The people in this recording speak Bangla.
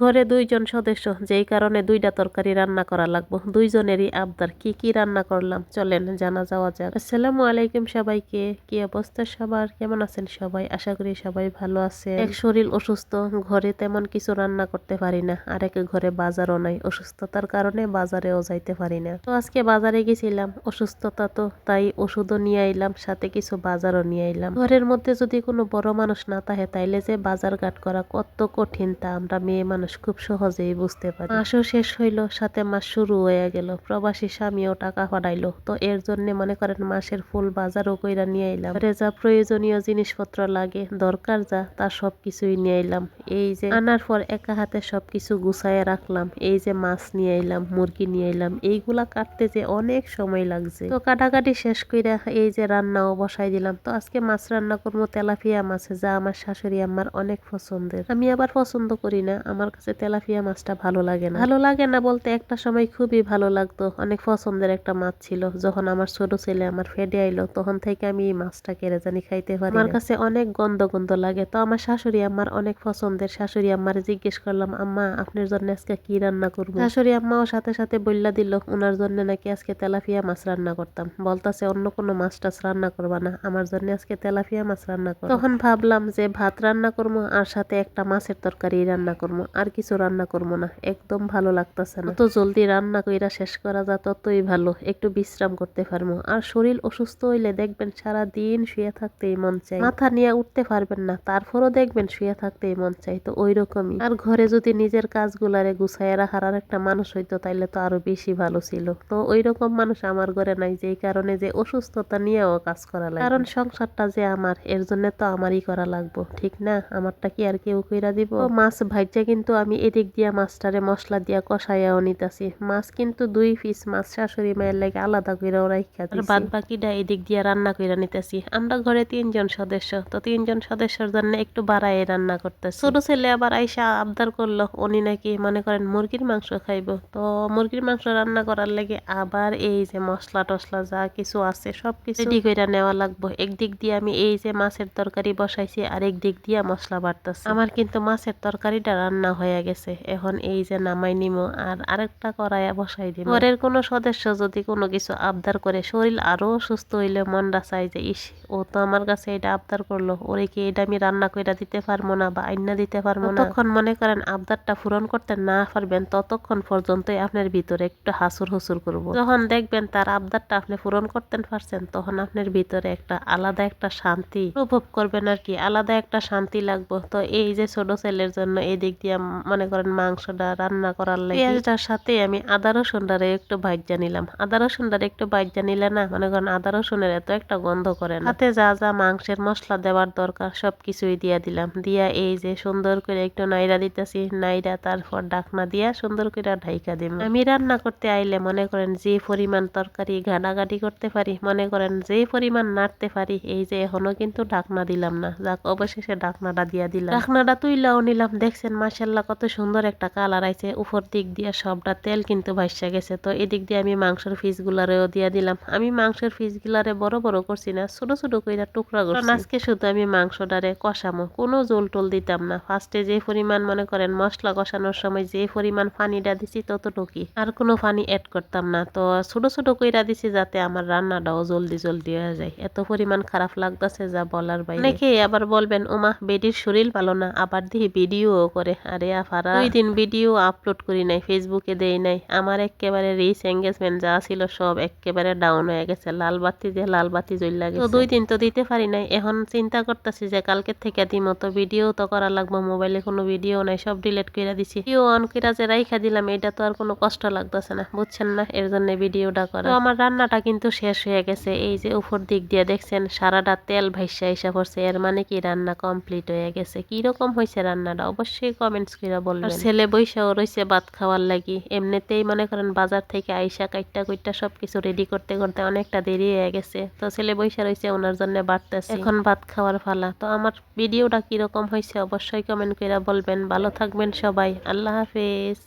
ঘরে দুইজন সদস্য, যেই কারণে দুইটা তরকারি রান্না করা লাগবো। দুইজনেরই আবদার, কি কি রান্না করলাম? চলেন, জানা যাওয়া যাক। আসসালামু আলাইকুম সবাইকে, কি অবস্থা সবার? কেমন আছেন সবাই? আশা করি সবাই ভালো আছে এক শরীর অসুস্থ, ঘরে তেমন কিছু রান্না করতে পারি না, আর এক ঘরে বাজারও নাই, অসুস্থতার কারণে বাজারেও যাইতে পারি না। তো আজকে বাজারে গেছিলাম, অসুস্থতা তো, তাই ওষুধও নিয়ে আইলাম, সাথে কিছু বাজারও নিয়ে আইলাম। ঘরের মধ্যে যদি কোনো বড় মানুষ না থাকে, তাইলে যে বাজার ঘাট করা কত কঠিন তা আমরা মেয়ে মানুষ খুব সহজেই বুঝতে পারি। মাসও শেষ হইল সাথে মাস শুরু হয়ে গেল। প্রবাসী স্বামীও টাকা পাঠাইলো। তো এর জন্য মনে করেন মাসের ফুল বাজারও কইরা নিয়ে এলাম যা প্রয়োজনীয় জিনিসপত্র লাগে, দরকার যা, তা সব কিছুই নিয়ে এলাম এই যে আনার পর একা হাতে সবকিছু গুছায় রাখলাম। এই যে মাছ নিয়ে এলাম মুরগি নিয়ে এলাম এইগুলা কাটতে যে অনেক সময় লাগছে। তো কাটাকাটি শেষ কইরা এই যে রান্নাও বসাই দিলাম। তো আজকে মাছ রান্না করব তেলাপিয়া মাছে, যা আমার শাশুড়ি আমার অনেক পছন্দের। আমি আবার পছন্দ করি না, আমার কাছে তেলাপিয়া মাছটা ভালো লাগে না। ভালো লাগে না বলতে একটা সময় খুবই ভালো লাগতো। অনেক পছন্দের একটা মাছ ছিল। যখন আমার ছোট ছেলে আমার ফেডে আইলো তখন থেকে আমি এই মাছটা কেড়ে জানি খাইতে পারি আমার কাছে অনেক গন্ধ গন্ধ লাগে। তো আমার শাশুড়ি আমার অনেক পছন্দের। শাশুড়ি আম্মার জিজ্ঞেস করলাম আম্মা আপনার জন্য আজকে কি রান্না করব? শাশুড়ি আম্মাও সাথে সাথে বললা দিল ওনার জন্য নাকি আজকে তেলাপিয়া মাছ রান্না করতাম। বলতাছে অন্য কোনো মাছ টাছ রান্না করবা না। আমার জন্য আজকে তেলাপিয়া মাছ রান্না করো। তখন ভাবলাম যে ভাত রান্না করব আর সাথে একটা মাছের তরকারি রান্না করব। আর কিছু রান্না করব না, একদম ভালো লাগতেছে না। তো জলদি রান্না কইরা শেষ করা যা ততই ভালো, একটু বিশ্রাম করতে পারব। আর শরীর অসুস্থ হইলে দেখবেন সারা দিন শুয়ে থাকতেই মন চাই মাথা নিয়ে উঠতে পারবেন না, তারপরও দেখবেন শুয়ে থাকতেই মন চাই তো ওই রকমই আর ঘরে যদি নিজের কাজগুলারে গুছাইয়া রাখার আর একটা মানুষ হইতো, তাইলে তো আরও বেশি ভালো ছিল। তো ওই রকম মানুষ আমার ঘরে নাই, যেই কারণে যে অসুস্থতা নিয়েও কাজ করা লাগে। কারণ সংসারটা যে আমার, এর জন্য তো আমারই করা লাগবো, ঠিক না? আমারটা কি আর কেউ কইরা দিব? মাছ ভাইজা কিন্তু আমি এদিক দিয়া মাছটারে মশলা দিয়া কষাইয়াও নিতাছি। মাছ কিন্তু দুই পিস মাছ শাশুড়ি মায়ের লাগে আলাদা কইরাও রাখা আর বাদ বাকিটা এদিক দিয়া রান্না কইরা নিতেছি। আমরা ঘরে তিনজন সদস্য তো তিনজন সদস্যের জন্য একটু বাড়াই রান্না করতেছি। ছোট ছেলে আবার আইসা আবদার করল উনি নাকি মনে করেন মুরগির মাংস খাইবো। তো মুরগির মাংস রান্না করার লাগে আবার এই যে মশলা টসলা যা কিছু আছে সব কিছু রেডি কইরা নেওয়া লাগবো। একদিক দিয়ে আমি এই যে মাছের তরকারি বসাইছি আর একদিক দিয়া মশলা বাড়তেছি। আমার কিন্তু মাছের তরকারিটা রান্না হয়ে গেছে। এখন এই যে নামাই নিমো আর আরেকটা করাইয়া বসাই দিব ঘরের কোনো সদস্য যদি কোনো কিছু আবদার করে শরীর আরও সুস্থ হইলে মনটা চাই যে ইস ও তো আমার কাছে এটা আবদার করল। ওরে কি এটা আমি রান্না কইরা দিতে পারব না বা আইনা দিতে পারব না? তখন মনে করেন আবদারটা পূরণ করতে না পারবেন ততক্ষণ পর্যন্তই আপনার ভিতরে একটু হাসুর হুসুর করব। যখন দেখবেন তার আবদারটা আপনি পূরণ করতে পারছেন তখন আপনার ভিতরে একটা আলাদা একটা শান্তি অনুভব করবেন আর কি। আলাদা একটা শান্তি লাগবো। তো এই যে ছোট ছেলের জন্য এই দিক দিয়ে মনে করেন মাংসটা রান্না করার লাগে। পেঁয়াজটার সাথে আমি আদা রসুনটারে একটু ভাজ্যা নিলাম। আদা রসুনটারে একটু ভাজ্যা নিলে না, মনে করেন আদা রসুনের এত একটা গন্ধ করে না। সাথে যা যা মাংসের মশলা দেওয়ার দরকার সব কিছুই দিয়া দিলাম। দিয়া এই যে সুন্দর করে একটু নাইরা দিতেছি নাইরা তারপর ডাকনা দিয়া সুন্দর করে ঢাইকা দিব। আমি রান্না করতে আইলে মনে করেন যে পরিমাণ তরকারি ঘাটাঘাটি করতে পারি, মনে করেন যে পরিমাণ নাড়তে পারি, এই যে এখনও কিন্তু ডাকনা দিলাম না। যাক, অবশেষে ডাকনাটা দিয়া দিলাম। ডাকনাটা তুইলাও নিলাম, দেখছেন মাসাল্লাহ কত সুন্দর একটা কালার আইছে। উপর দিক দিয়ে সবটা তেল কিন্তু ভাইসা গেছে। তো এদিক দিয়ে আমি মাংসের পিস গুলারেও দিয়ে দিলাম। আমি মাংসের পিস গুলারে বড় বড় করছি না ছোট ছোট কইরা টুকরা করছি। আজকে শুধু আমি মাংসটারে কষামো কোনো জোল টোল দিতাম না। ফার্স্টে যে পরিমাণ মনে করেন মশলা কষানোর সময় যে পরিমাণ পানিটা দিছি ততটুকুই। আর কোনো পানি অ্যাড করতাম না। তো ছোট ছোট কইরা দিছি যাতে আমার রান্নাটাও জলদি জলদি হয়ে যায়। এত পরিমাণ খারাপ লাগতেছে যা বলার বাইরে। অনেকে আবার বলবেন ওমা বেডির শরীর ভালো না। আবার দিয়ে ভিডিও করে আরে আফারা দুই দিন ভিডিও আপলোড করি নাই ফেসবুকে দেই নাই। আমার একেবারে রিচ এঙ্গেজমেন্ট যা ছিল সব একেবারে ডাউন হয়ে গেছে। লাল বাতি যে লাল বাতি জ্বললা গেছে তো দুই দিন তো দিতে পারি নাই। এখন চিন্তা করতেছি যে কালকে থেকে দিমো তো ভিডিও তো করা লাগবো মোবাইলে কোনো ভিডিও নাই সব ডিলিট করে দিছি। ভিডিও অন করে যে রাইখা দিলাম এটা তো আর কোনো কষ্ট লাগতেছে না বুঝছেন না? এর জন্য ভিডিওটা করা। তো আমার রান্নাটা কিন্তু শেষ হয়ে গেছে। এই যে উপর দিক দিয়ে দেখছেন সারাটা তেল ভাইসা হিসাব করছে এর মানে কি? রান্না কমপ্লিট হয়ে গেছে। কি রকম হয়েছে রান্নাটা? অবশ্যই কমেন্টস করে বলবেন। ছেলে বৈশাও রয়েছে ভাত খাওয়ার লাগি। এমনিতেই মনে করেন বাজার থেকে আইসা কাইটটা কুইটটা সবকিছু রেডি করতে করতে অনেকটা দেরি হয়ে গেছে। তো ছেলে বৈশা রয়েছে ওনার জন্য বাড়তেছে এখন ভাত খাওয়ার ফালা। তো আমার ভিডিওটা কীরকম হয়েছে অবশ্যই কমেন্ট করে বলবেন। ভালো থাকবেন সবাই। আল্লাহ হাফেজ।